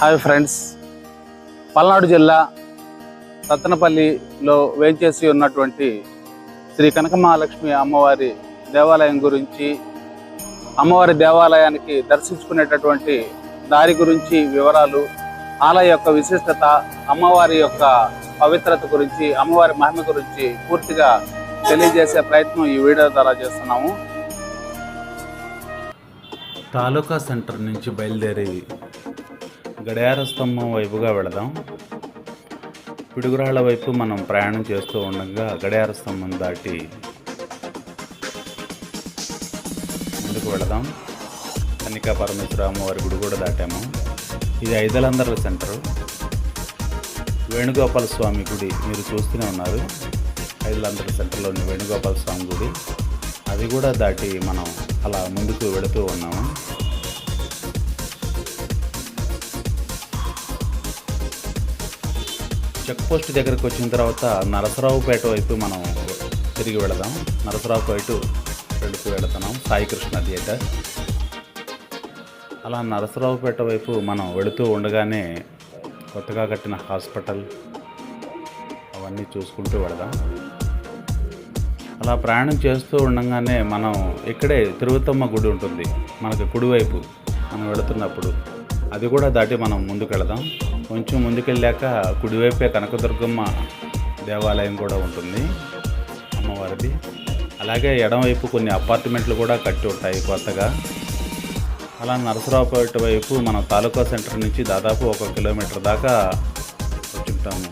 Hi friends. Palnadu జిల్లా సత్తనపల్లిలో వేంచేసి ఉన్నటువంటి శ్రీ కనకమహాలక్ష్మి అమ్మవారి దేవాలయం గురించి అమ్మవారి దేవాలయానికి దర్శించుకునేటటువంటి దారి గురించి వివరాలు ఆలయ యొక్క విశిష్టత అమ్మవారి యొక్క పవిత్రత గురించి అమ్మవారి మహిమ గురించి పూర్తిగా తెలియజేసే ప్రయత్నం ఈ వీడియో ద్వారా చేస్తున్నాము. తాలూకా సెంటర్ నుంచి బయలుదేరి గడియార స్తంభం వైపుగా వెళదాం. పిడుగురాళ్ళ వైపు మనం ప్రయాణం చేస్తూ ఉండగా గడియార స్తంభం దాటి ముందుకు వెళదాం. కన్నికా పరమేశ్వర అమ్మవారి గుడి కూడా దాటాము. ఇది ఐదలందర్ల సెంటరు. వేణుగోపాల స్వామి గుడి మీరు చూస్తూనే ఉన్నారు. ఐదలందర్ల సెంటర్లోని వేణుగోపాల స్వామి గుడి. అది కూడా దాటి మనం అలా ముందుకు వెళుతూ ఉన్నాము. చెక్ పోస్ట్ దగ్గరకు వచ్చిన తర్వాత నరసరావుపేట వైపు మనం తిరిగి వెళదాం. నరసరావుపేట వెళుతూ వెళుతున్నాం. సాయికృష్ణ థియేటర్. అలా నరసరావుపేట వైపు మనం వెళుతూ ఉండగానే కొత్తగా కట్టిన హాస్పిటల్ అవన్నీ చూసుకుంటూ వెళదాం. అలా ప్రయాణం చేస్తూ ఉండగానే మనం ఇక్కడే తిరువతమ్మ గుడి ఉంటుంది. మనకు కుడివైపు మనం వెళుతున్నప్పుడు అది కూడా దాటి మనం ముందుకు వెళదాం కొంచెం ముందుకెళ్ళాక కుడివైపే కనకదుర్గమ్మ దేవాలయం కూడా ఉంటుంది అమ్మవారిది. అలాగే ఎడమవైపు కొన్ని అపార్ట్మెంట్లు కూడా కట్టి ఉంటాయి కొత్తగా. అలా నరసరావుపేట వైపు మన తాలూకా సెంటర్ నుంచి దాదాపు ఒక కిలోమీటర్ దాకా వచ్చుంటాము.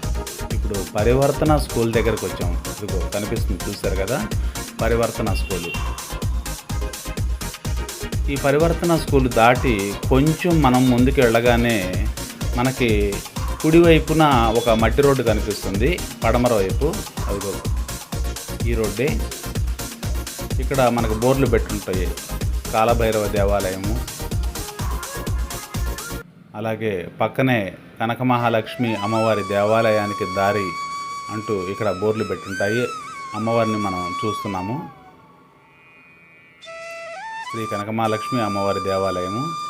ఇప్పుడు పరివర్తన స్కూల్ దగ్గరకు వచ్చాము. ఇదిగో కనిపిస్తుంది చూశారు కదా? పరివర్తన స్కూల్. ఈ పరివర్తన స్కూల్ దాటి కొంచెం మనం ముందుకు వెళ్ళగానే మనకి కుడివైపున ఒక మట్టి రోడ్డు కనిపిస్తుంది. పడమర వైపు. అదిగో. ఈ రోడ్డే. ఇక్కడ మనకు బోర్లు పెట్టుంటాయి. కాలభైరవ దేవాలయము. అలాగే పక్కనే కనక మహాలక్ష్మి అమ్మవారి దేవాలయానికి దారి అంటూ ఇక్కడ బోర్లు పెట్టుంటాయి. అమ్మవారిని మనం చూస్తున్నాము. శ్రీ కనకమహాలక్ష్మి అమ్మవారి దేవాలయము.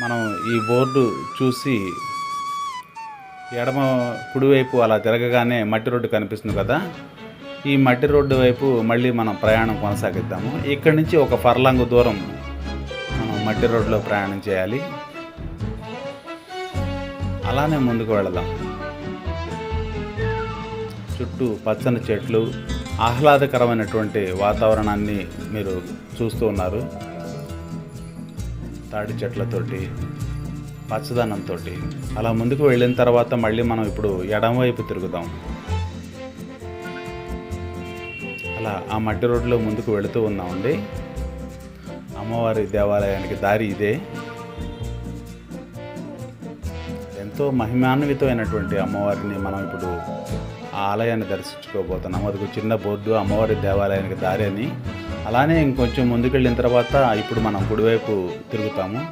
మనం ఈ బోర్డు చూసి ఎడమ కుడివైపు అలా తిరగగానే మట్టి రోడ్డు కనిపిస్తుంది కదా. ఈ మట్టి రోడ్డు వైపు మళ్ళీ మనం ప్రయాణం కొనసాగిద్దాము. ఇక్కడి నుంచి ఒక ఫర్లాంగ్ దూరం మనం మట్టి రోడ్లో ప్రయాణం చేయాలి. అలానే ముందుకు వెళదాం. చుట్టూ పచ్చని చెట్లు ఆహ్లాదకరమైనటువంటి వాతావరణాన్ని మీరు చూస్తూ ఉన్నారు. తాటి చెట్లతోటి పచ్చదనంతో అలా ముందుకు వెళ్ళిన తర్వాత మళ్ళీ మనం ఇప్పుడు ఎడమవైపు తిరుగుదాం. అలా ఆ మట్టి రోడ్లో ముందుకు వెళుతూ ఉన్నామండి. అమ్మవారి దేవాలయానికి దారి ఇదే. ఎంతో మహిమాన్వితమైనటువంటి అమ్మవారిని మనం ఇప్పుడు ఆ ఆలయాన్ని దర్శించుకోబోతున్నాం. అది చిన్న బోర్డు అమ్మవారి దేవాలయానికి దారి అని అలానే ఇంకొంచెం ముందుకెళ్ళిన తర్వాత ఇప్పుడు మనం కుడివైపు తిరుగుతాము.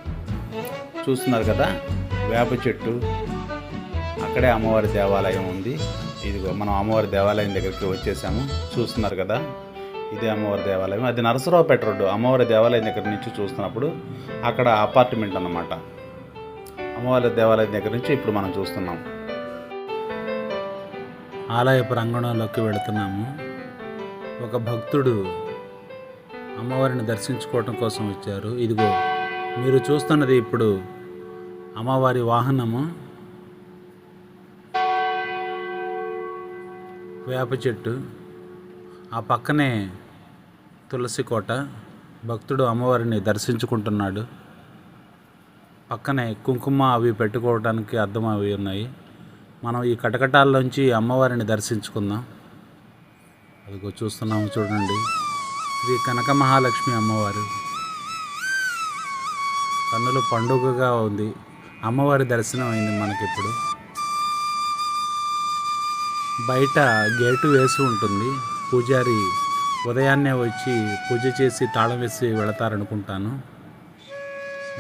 చూస్తున్నారు కదా వేప చెట్టు. అక్కడే అమ్మవారి దేవాలయం ఉంది. ఇదిగో మనం అమ్మవారి దేవాలయం దగ్గరికి వచ్చేసాము. చూస్తున్నారు కదా ఇదే అమ్మవారి దేవాలయం. అది నరసరావుపేట రోడ్డు. అమ్మవారి దేవాలయం దగ్గర నుంచి చూస్తున్నప్పుడు అక్కడ అపార్ట్మెంట్ అన్నమాట. అమ్మవారి దేవాలయం దగ్గర నుంచి ఇప్పుడు మనం చూస్తున్నాం. ఆలయ ప్రాంగణంలోకి వెళుతున్నాము. ఒక భక్తుడు అమ్మవారిని దర్శించుకోవటం కోసం వచ్చారు. ఇదిగో మీరు చూస్తున్నది ఇప్పుడు అమ్మవారి వాహనము. వేప చెట్టు. ఆ పక్కనే తులసి కోట. భక్తుడు అమ్మవారిని దర్శించుకుంటున్నాడు. పక్కనే కుంకుమ అవి పెట్టుకోవడానికి అద్దం అవి ఉన్నాయి. మనం ఈ కటకటాల్లోంచి అమ్మవారిని దర్శించుకుందాం. అదిగో చూస్తున్నాము చూడండి. శ్రీ కనక మహాలక్ష్మి అమ్మవారు. కన్నులు పండుగగా ఉంది. అమ్మవారి దర్శనం అయింది మనకిప్పుడు. బయట గేటు వేసి ఉంటుంది. పూజారి ఉదయాన్నే వచ్చి పూజ చేసి తాళం వేసి వెళతారనుకుంటాను.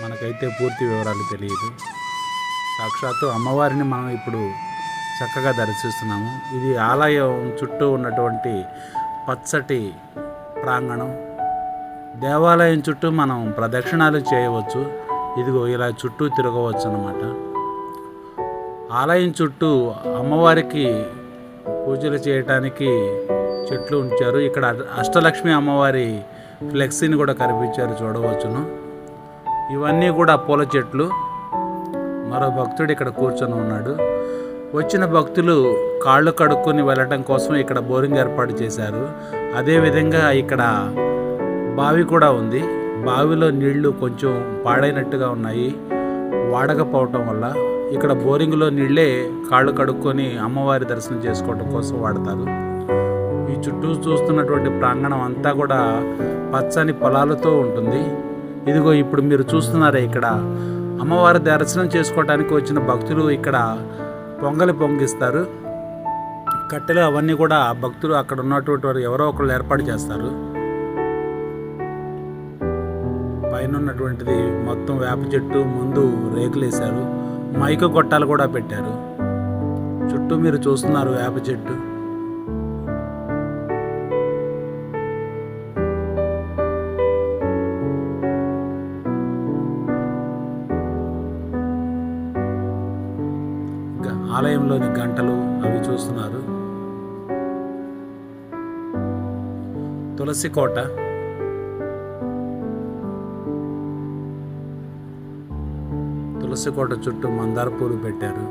మనకైతే పూర్తి వివరాలు తెలియదు. సాక్షాత్తు అమ్మవారిని మనం ఇప్పుడు చక్కగా దర్శిస్తున్నాము. ఇది ఆలయం చుట్టూ ఉన్నటువంటి పచ్చటి ప్రాంగణం. దేవాలయం చుట్టూ మనం ప్రదక్షిణాలు చేయవచ్చు. ఇదిగో ఇలా చుట్టూ తిరగవచ్చు అన్నమాట ఆలయం చుట్టూ అమ్మవారికి పూజలు చేయటానికి చెట్లు ఉంచారు. ఇక్కడ అష్టలక్ష్మి అమ్మవారి ఫ్లెక్సీని కూడా కనిపించారు చూడవచ్చును. ఇవన్నీ కూడా పూల చెట్లు. మరో భక్తుడు ఇక్కడ కూర్చొని ఉన్నాడు. వచ్చిన భక్తులు కాళ్ళు కడుక్కొని వెళ్ళటం కోసం ఇక్కడ బోరింగ్ ఏర్పాటు చేశారు. అదేవిధంగా ఇక్కడ బావి కూడా ఉంది. బావిలో నీళ్ళు కొంచెం పాడైనట్టుగా ఉన్నాయి. వాడకపోవటం వల్ల ఇక్కడ బోరింగ్లో నీళ్ళే కాళ్ళు కడుక్కొని అమ్మవారి దర్శనం చేసుకోవడం కోసం వాడతారు. ఈ చుట్టూ చూస్తున్నటువంటి ప్రాంగణం అంతా కూడా పచ్చని పొలాలతో ఉంటుంది. ఇదిగో ఇప్పుడు మీరు చూస్తున్నారే ఇక్కడ. అమ్మవారి దర్శనం చేసుకోవడానికి వచ్చిన భక్తులు ఇక్కడ పొంగలి పొంగిస్తారు. కట్టెలు అవన్నీ కూడా భక్తులు అక్కడ ఉన్నటువంటి వారు ఎవరో ఒకళ్ళు ఏర్పాటు చేస్తారు. పైన ఉన్నటువంటిది మొత్తం వేప చెట్టు ముందు రేకులు వేశారు. మైక గొట్టాలు కూడా పెట్టారు. చుట్టూ మీరు చూస్తున్నారు వేప చెట్టు. ఆలయంలోని గంటలు అవి చూస్తున్నారు. తులసి కోట. తులసి కోట చుట్టూ మందార పూలు పెట్టారు.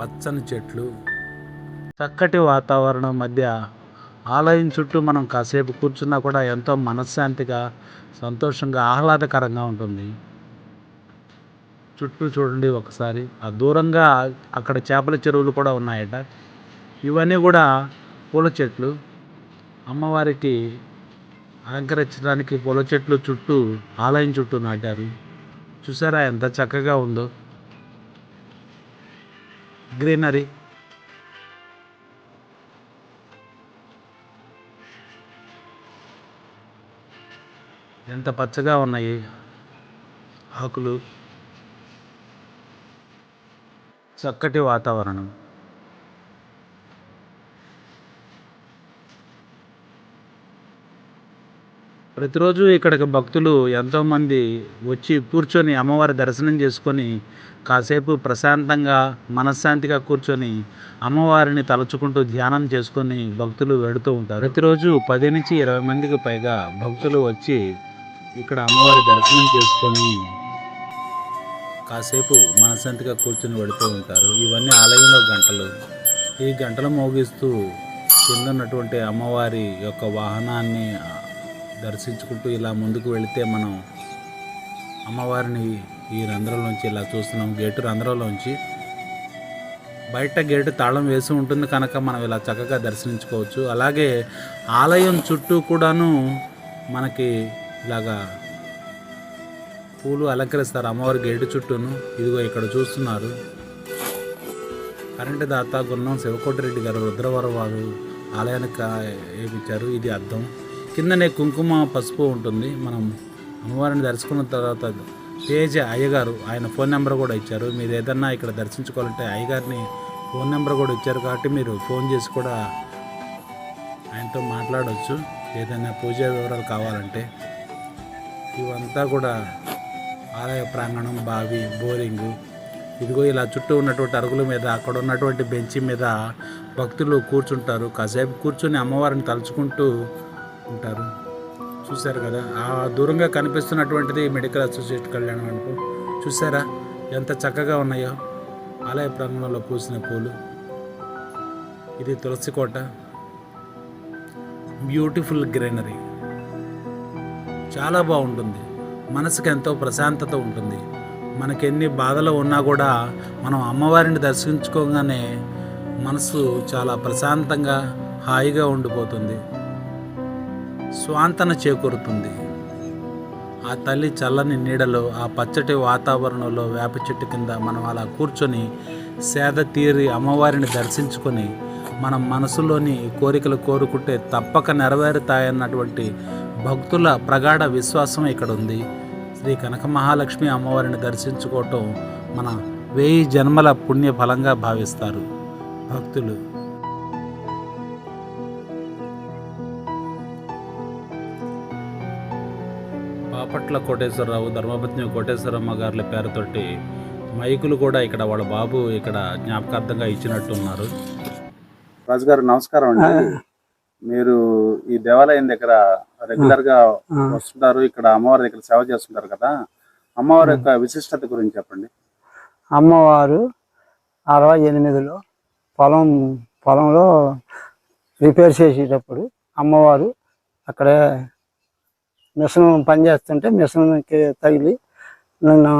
పచ్చని చెట్లు. చక్కటి వాతావరణం మధ్య ఆలయం చుట్టూ మనం కాసేపు కూర్చున్నా కూడా ఎంతో మనశ్శాంతిగా సంతోషంగా ఆహ్లాదకరంగా ఉంటుంది. చుట్టూ చూడండి ఒకసారి. ఆ దూరంగా అక్కడ చేపల చెరువులు కూడా ఉన్నాయట. ఇవన్నీ కూడా పూల చెట్లు. అమ్మవారికి అలంకరించడానికి పూల చెట్లు చుట్టూ ఆలయం చుట్టూ నాటారు. చూసారా ఎంత చక్కగా ఉందో. గ్రీనరీ. ఎంత పచ్చగా ఉన్నాయి. ఆకులు. చక్కటి వాతావరణం. ప్రతిరోజు ఇక్కడికి భక్తులు ఎంతోమంది వచ్చి కూర్చొని అమ్మవారి దర్శనం చేసుకొని కాసేపు ప్రశాంతంగా మనశ్శాంతిగా కూర్చొని అమ్మవారిని తలుచుకుంటూ ధ్యానం చేసుకొని భక్తులు వెడుతూ ఉంటారు. ప్రతిరోజు పది నుంచి ఇరవై మందికి పైగా భక్తులు వచ్చి ఇక్కడ అమ్మవారి దర్శనం చేసుకొని కాసేపు మనశాంతిగా కూర్చొని వెడుతూ ఉంటారు. ఇవన్నీ ఆలయంలో గంటలు. ఈ గంటలు మోగిస్తూ కింద ఉన్నటువంటి అమ్మవారి యొక్క వాహనాన్ని దర్శించుకుంటూ ఇలా ముందుకు వెళితే మనం అమ్మవారిని ఈ రంధ్రంలోంచి ఇలా చూస్తున్నాం. గేటు రంధ్రంలోంచి బయట గేటు తాళం వేసి ఉంటుంది కనుక మనం ఇలా చక్కగా దర్శించుకోవచ్చు. అలాగే ఆలయం చుట్టూ కూడాను మనకి ఇలాగా పూలు అలంకరిస్తారు అమ్మవారి గేటు చుట్టూను. ఇదిగో ఇక్కడ చూస్తున్నారు. కరెంటు దాత గున్నం శివకోటిరెడ్డి గారు రుద్రవరం వారు ఆలయానికి ఏమిచ్చారు ఇది అర్థం కిందనే కుంకుమ పసుపు ఉంటుంది. మనం అమ్మవారిని దర్శకున్న తర్వాత తేజ అయ్యగారు ఆయన ఫోన్ నెంబర్ కూడా ఇచ్చారు. మీరు ఏదన్నా ఇక్కడ దర్శించుకోవాలంటే అయ్యగారిని ఫోన్ నెంబర్ కూడా ఇచ్చారు కాబట్టి మీరు ఫోన్ చేసి కూడా ఆయనతో మాట్లాడవచ్చు ఏదైనా పూజా వివరాలు కావాలంటే. ఇవంతా కూడా ఆలయ ప్రాంగణం బావి బోరింగు. ఇదిగో ఇలా చుట్టూ ఉన్నటువంటి అరుగుల మీద అక్కడ ఉన్నటువంటి బెంచి మీద భక్తులు కూర్చుంటారు. కాసేపు కూర్చొని అమ్మవారిని తలుచుకుంటూ ఉంటారు. చూశారు కదా? ఆ దూరంగా కనిపిస్తున్నటువంటిది మెడికల్ అసోసియేషన్ కళ్యాణం అనుకో చూసారా ఎంత చక్కగా ఉన్నాయో. ఆలయ ప్రాంగణంలో పూసిన పూలు. ఇది తులసి కోట. Beautiful greenery. చాలా బాగుంటుంది. మనసుకు ఎంతో ప్రశాంతత ఉంటుంది. మనకి ఎన్ని బాధలు ఉన్నా కూడా మనం అమ్మవారిని దర్శించుకోగానే మనసు చాలా ప్రశాంతంగా హాయిగా ఉండిపోతుంది. స్వాంతన చేకూరుతుంది. ఆ తల్లి చల్లని నీడలో ఆ పచ్చటి వాతావరణంలో వేప చెట్టు కింద మనం అలా కూర్చొని సేద తీరి అమ్మవారిని దర్శించుకొని మనం మనసులోని కోరికలు కోరుకుంటే తప్పక నెరవేరుతాయన్నటువంటి భక్తుల ప్రగాఢ విశ్వాసం ఇక్కడ ఉంది శ్రీ కనక మహాలక్ష్మి అమ్మవారిని దర్శించుకోవటం మన వెయ్యి జన్మల పుణ్య ఫలంగా భావిస్తారు. భక్తులు. బాపట్ల కోటేశ్వరరావు ధర్మపత్ని కోటేశ్వరమ్మ గారి పేరుతోటి మైకులు కూడా ఇక్కడ వాళ్ళ బాబు ఇక్కడ జ్ఞాపకార్థంగా ఇచ్చినట్టు ఉన్నారు. రాజు గారు నమస్కారం అండి. మీరు ఈ దేవాలయం దగ్గర రెగ్యులర్గా వస్తుంటారు ఇక్కడ అమ్మవారి దగ్గర సేవ చేస్తుంటారు కదా అమ్మవారి యొక్క విశిష్టత గురించి చెప్పండి. అమ్మవారు అరవై ఎనిమిదిలో పొలం పొలంలో రిపేర్ చేసేటప్పుడు అమ్మవారు అక్కడే మిషన్ పనిచేస్తుంటే మిషన్కి తగిలి నన్ను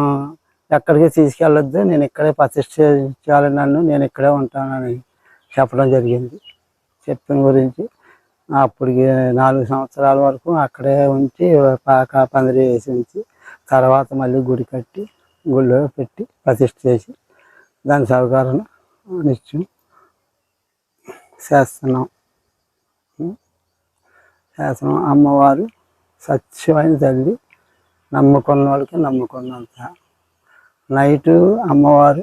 ఎక్కడికి తీసుకెళ్ళొద్దు నేను ఇక్కడే ప్రతిష్ఠ చేయాలి నన్ను నేను ఇక్కడే ఉంటానని చెప్పడం జరిగింది. చెప్పిన గురించి అప్పటికి నాలుగు సంవత్సరాల వరకు అక్కడే ఉంచి పాక పందిరి వేసి ఉంచి తర్వాత మళ్ళీ గుడి కట్టి గుళ్ళో పెట్టి ప్రతిష్ఠ చేసి దాని సహకారం నిత్యం చేస్తున్నాం. చేస్తున్నాం. అమ్మవారు సత్యమైన తల్లి నమ్ముకున్న వాళ్ళకి నమ్ముకున్నంత. నైటు అమ్మవారు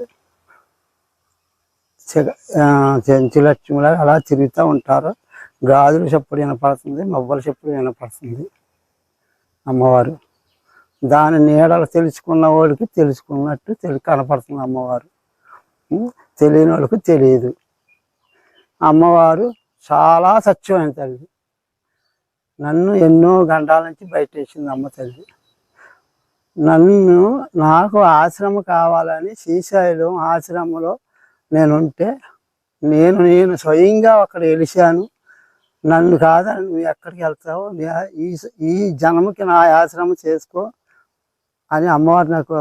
చిగ- చెంచు లక్ష్మిలాగా అలా తిరుగుతూ ఉంటారు. గాజులు చెప్పుడు వినపడుతుంది మబ్బుల చెప్పుడు వినపడుతుంది అమ్మవారు. దాని నీడలు తెలుసుకున్న వాడికి తెలుసుకున్నట్టు తెలి కనపడుతుంది అమ్మవారు. తెలియని వాళ్ళకి తెలియదు. అమ్మవారు చాలా సత్యమైన తల్లి. నన్ను ఎన్నో గంటల నుంచి బయట వేసింది అమ్మ తల్లి. నన్ను నాకు ఆశ్రమం కావాలని శ్రీశైలం ఆశ్రమంలో నేనుంటే నేను నేను స్వయంగా అక్కడ వెలిశాను నన్ను కాదని నువ్వు ఎక్కడికి వెళ్తావు ఈ ఈ జన్మకి నా ఆశ్రమం చేసుకో అని అమ్మవారు నాకు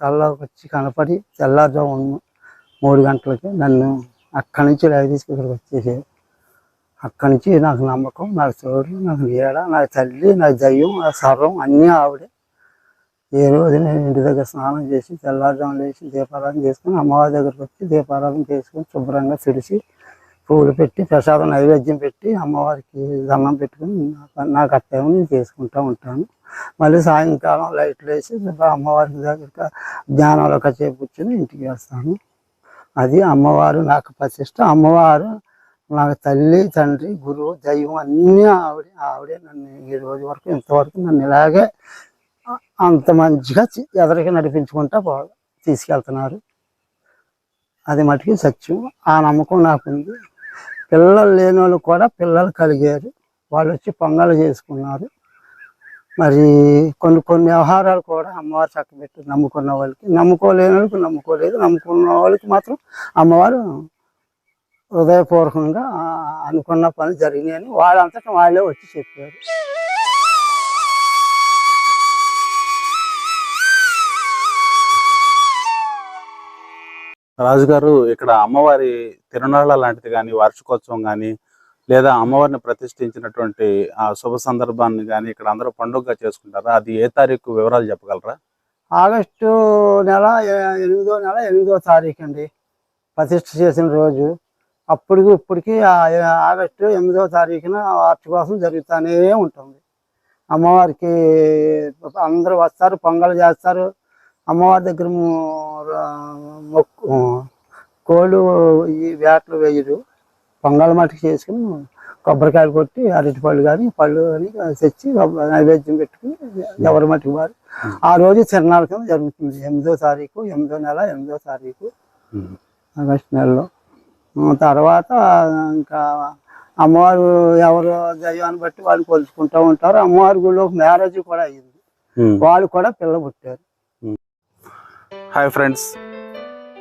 కళ్ళలోకి వచ్చి కనపడి తెల్లారుజాము మూడు గంటలకి నన్ను అక్కడి నుంచి లైవ్ ఇక్కడికి వచ్చేసేది అక్కడి నుంచి నాకు నమ్మకం నాకు తోడు నాకు నీడ నాకు తల్లి నాకు దయ్యం నా సర్వం అన్నీ ఆవిడే. ఏ రోజు నేను ఇంటి దగ్గర స్నానం చేసి తెల్లారుజాము లేచి దీపారాధన చేసుకుని అమ్మవారి దగ్గరికి వచ్చి దీపారాధన చేసుకుని శుభ్రంగా తుడిచి పూలు పెట్టి ప్రసాదం నైవేద్యం పెట్టి అమ్మవారికి దండం పెట్టుకుని నా- కర్తవ్యం నేను చేసుకుంటూ ఉంటాను. మళ్ళీ సాయంకాలం లైట్లు వేసి అమ్మవారికి దగ్గర జ్ఞానంలో కాసేపు కూర్చొని ఇంటికి వస్తాను. అది అమ్మవారు నాకు ప్రతిష్ట. అమ్మవారు నాకు తల్లి తండ్రి గురువు దైవం అన్నీ ఆవిడ ఆవిడే నన్ను ఈ రోజు వరకు ఇంతవరకు నన్ను ఇలాగే అంత మంచిగా ఎదరికి నడిపించుకుంటా పో తీసుకెళ్తున్నారు. అది మటుకు సత్యం. ఆ నమ్మకం నాకుంది పిల్లలు లేని వాళ్ళు కూడా పిల్లలు కలిగారు. వాళ్ళు వచ్చి పొంగలు చేసుకున్నారు. మరి కొన్ని కొన్ని వ్యవహారాలు కూడా అమ్మవారు చక్కబెట్టి నమ్ముకున్న వాళ్ళకి నమ్ముకోలేని వాళ్ళకి నమ్ముకోలేదు. నమ్ముకున్న వాళ్ళకి మాత్రం అమ్మవారు హృదయపూర్వకంగా అనుకున్న పని జరిగినాయని వాళ్ళంతటా వాళ్ళే వచ్చి చెప్పారు. రాజుగారు ఇక్కడ అమ్మవారి తిరునాళ్ళ లాంటిది కానీ వార్షికోత్సవం కానీ లేదా అమ్మవారిని ప్రతిష్ఠించినటువంటి ఆ శుభ సందర్భాన్ని కానీ ఇక్కడ అందరూ పండుగగా చేసుకుంటారా? అది ఏ తారీఖు వివరాలు చెప్పగలరా? ఆగస్టు నెల ఎనిమిదో నెల ఎనిమిదో తారీఖు అండి. ప్రతిష్ఠ చేసిన రోజు. అప్పటికి ఇప్పటికి ఆగస్టు ఎనిమిదో తారీఖున వార్షికోత్సవం జరుగుతూనే ఉంటుంది. అమ్మవారికి అందరూ వస్తారు పొంగలు చేస్తారు. అమ్మవారి దగ్గర మొక్కు కోళ్ళు ఈ వేటలు వేయరు. పొంగల్ మటుకు చేసుకుని కొబ్బరికాయలు కొట్టి అరటి పళ్ళు కానీ పళ్ళు కానీ తెచ్చి నైవేద్యం పెట్టుకుని ఎవరి మట్టుకు వారు ఆ రోజు తిరణాల కింద జరుగుతుంది. ఎనిమిదో తారీఖు ఎనిమిదో నెల ఎనిమిదో తారీఖు ఆగస్టు నెలలో. తర్వాత ఇంకా అమ్మవారు ఎవరు దైవాన్ని బట్టి వాళ్ళు కొలుచుకుంటూ ఉంటారు. అమ్మవారి గుడిలో మ్యారేజ్ కూడా అయ్యింది వాళ్ళు కూడా పిల్ల పుట్టారు. Hi friends.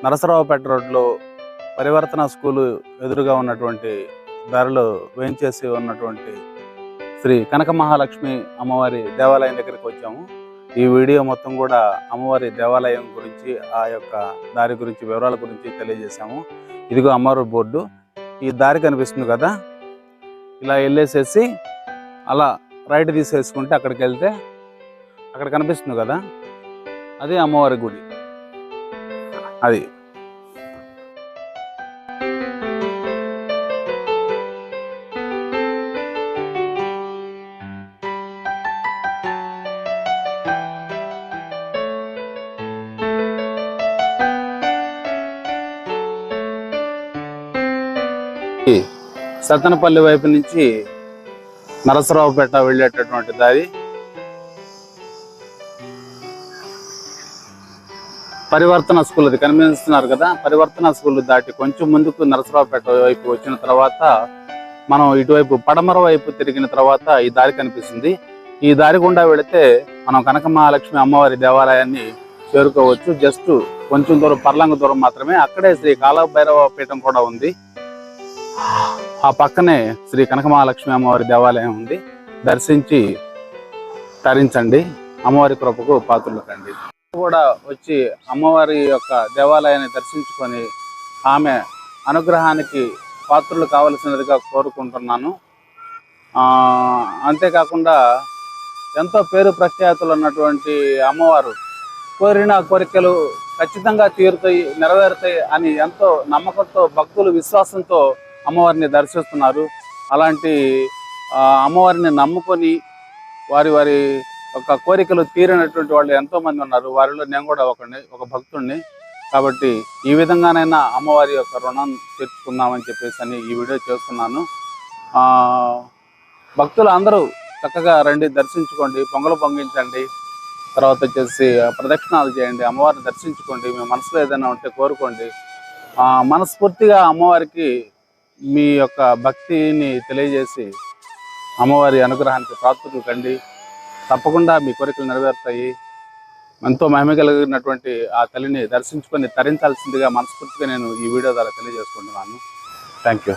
నరసరావుపేట రోడ్లో పరివర్తన స్కూలు ఎదురుగా ఉన్నటువంటి దారిలో వేయించేసి ఉన్నటువంటి శ్రీ కనక మహాలక్ష్మి అమ్మవారి దేవాలయం దగ్గరికి వచ్చాము. ఈ వీడియో మొత్తం కూడా అమ్మవారి దేవాలయం గురించి ఆ యొక్క దారి గురించి వివరాల గురించి తెలియజేశాము. ఇదిగో అమ్మవారి బోర్డు. ఈ దారి కనిపిస్తుంది కదా? ఇలా వెళ్ళేసేసి అలా రైట్ తీసేసుకుంటే అక్కడికి వెళ్తే అక్కడ కనిపిస్తుంది కదా? అది అమ్మవారి గుడి. అది. సత్తనపల్లి వైపు నుంచి నరసరావుపేట వెళ్ళేటటువంటి దారి పరివర్తన స్కూల్ అది కనిపిస్తున్నారు కదా పరివర్తన స్కూల్ దాటి కొంచెం ముందుకు నరసరావుపేట వైపు వచ్చిన తర్వాత మనం ఇటువైపు పడమర వైపు తిరిగిన తర్వాత ఈ దారి కనిపిస్తుంది. ఈ దారి గుండా వెళితే మనం కనక మహాలక్ష్మి అమ్మవారి దేవాలయాన్ని చేరుకోవచ్చు. జస్ట్ కొంచెం దూరం పర్లంగ దూరం మాత్రమే. అక్కడే శ్రీ కాలభైరవ పీఠం కూడా ఉంది. ఆ పక్కనే శ్రీ కనక మహాలక్ష్మి అమ్మవారి దేవాలయం ఉంది. దర్శించి తరించండి. అమ్మవారి కృపకు పాత్రలు కండి కూడా వచ్చి అమ్మవారి యొక్క దేవాలయాన్ని దర్శించుకొని ఆమె అనుగ్రహానికి పాత్రలు కావలసినదిగా కోరుకుంటున్నాను. ఆ, అంతేకాకుండా ఎంతో పేరు ప్రఖ్యాతులు ఉన్నటువంటి అమ్మవారు కోరిన కోరికలు ఖచ్చితంగా తీరుతాయి నెరవేరుతాయి అని ఎంతో నమ్మకంతో భక్తులు విశ్వాసంతో అమ్మవారిని దర్శిస్తున్నారు. అలాంటి ఆ, అమ్మవారిని నమ్ముకొని వారి వారి ఒక కోరికలు తీరినటువంటి వాళ్ళు ఎంతో మంది ఉన్నారు. వారిలో నేను కూడా ఒకడిని ఒక భక్తుడిని కాబట్టి ఈ విధంగానైనా అమ్మవారి యొక్క రుణం తీర్చుకుందామని చెప్పేసి అని ఈ వీడియో చేస్తున్నాను. ఆ, భక్తులు అందరూ చక్కగా రండి దర్శించుకోండి పొంగలు పొంగించండి. తర్వాత వచ్చేసి ప్రదక్షిణాలు చేయండి అమ్మవారిని దర్శించుకోండి మీ మనసులో ఏదైనా ఉంటే కోరుకోండి. ఆ, మనస్ఫూర్తిగా అమ్మవారికి మీ యొక్క భక్తిని తెలియజేసి అమ్మవారి అనుగ్రహానికి ప్రాప్తులు కండి. తప్పకుండా మీ కోరికలు నెరవేరుతాయి. ఎంతో మహిమ కలిగినటువంటి ఆ తల్లిని దర్శించుకొని తరించాల్సిందిగా మనస్ఫూర్తిగా నేను ఈ వీడియో ద్వారా తెలియజేసుకుంటున్నాను. Thank you